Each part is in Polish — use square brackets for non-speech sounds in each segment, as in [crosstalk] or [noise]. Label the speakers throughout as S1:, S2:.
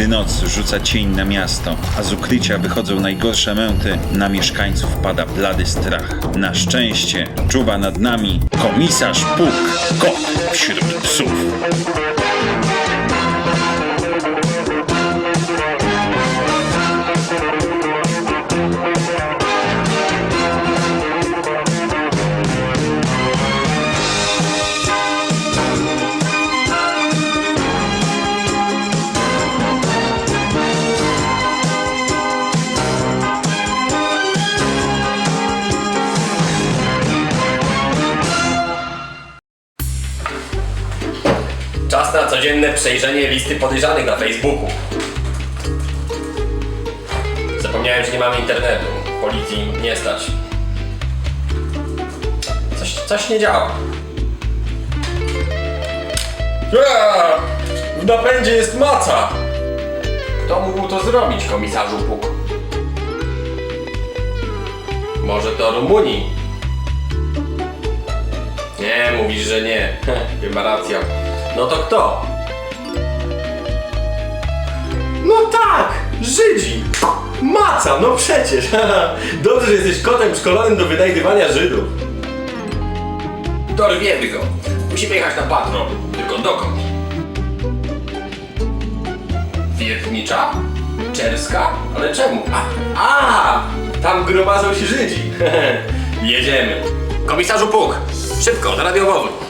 S1: Gdy noc rzuca cień na miasto, a z ukrycia wychodzą najgorsze męty, na mieszkańców pada blady strach. Na szczęście czuwa nad nami komisarz Puk, kot wśród psów.
S2: Czas na codzienne przejrzenie listy podejrzanych na Facebooku. Zapomniałem, że nie mamy internetu. Policji nie stać. Coś, coś nie działa. W napędzie jest maca! Kto mógł to zrobić, komisarzu Puk? Może to Rumunii? Nie, mówisz, że nie. [laughs] Chyba racja. No to kto? No tak! Żydzi! Maca, no przecież! [laughs] Dobrze, że jesteś kotem szkolonym do wynajdywania Żydów. Dorwiemy go. Musimy jechać na patrol. Tylko dokąd? Wiertnicza? Czerska? Ale czemu? A, a tam gromadzą się Żydzi. [laughs] Jedziemy. Komisarzu Puk, szybko, na radiowowód.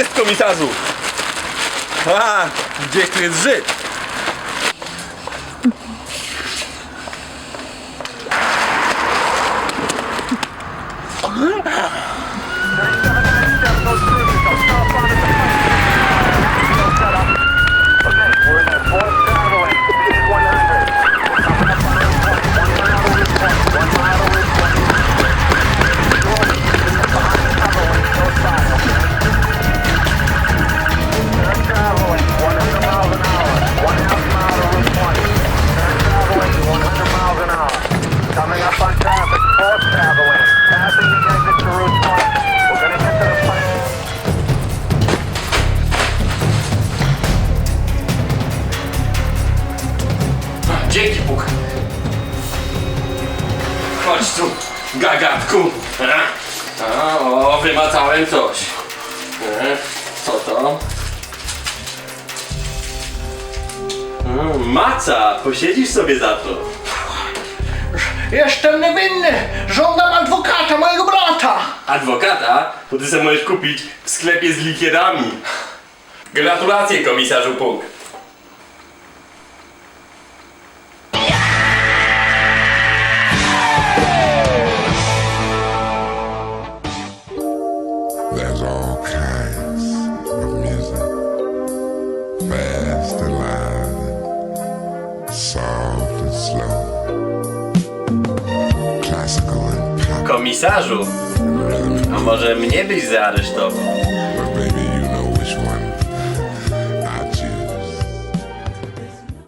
S3: Jest komisarzu! A, gdzieś tu jest Żyd!
S2: Dzięki Bóg. Chodź tu, gagatku. A, o, wymacałem coś. E, Co to? Mm, Maca, posiedzisz sobie za to.
S4: Jestem niewinny! Żądam adwokata mojego brata!
S2: Adwokata, to ty możesz kupić w sklepie z likierami. Gratulacje, komisarzu Puk.
S5: There's all kinds of music. Fast and loud, soft and slow. Classical and pop
S2: Komisarzu, a może mnie byś zaaresztował?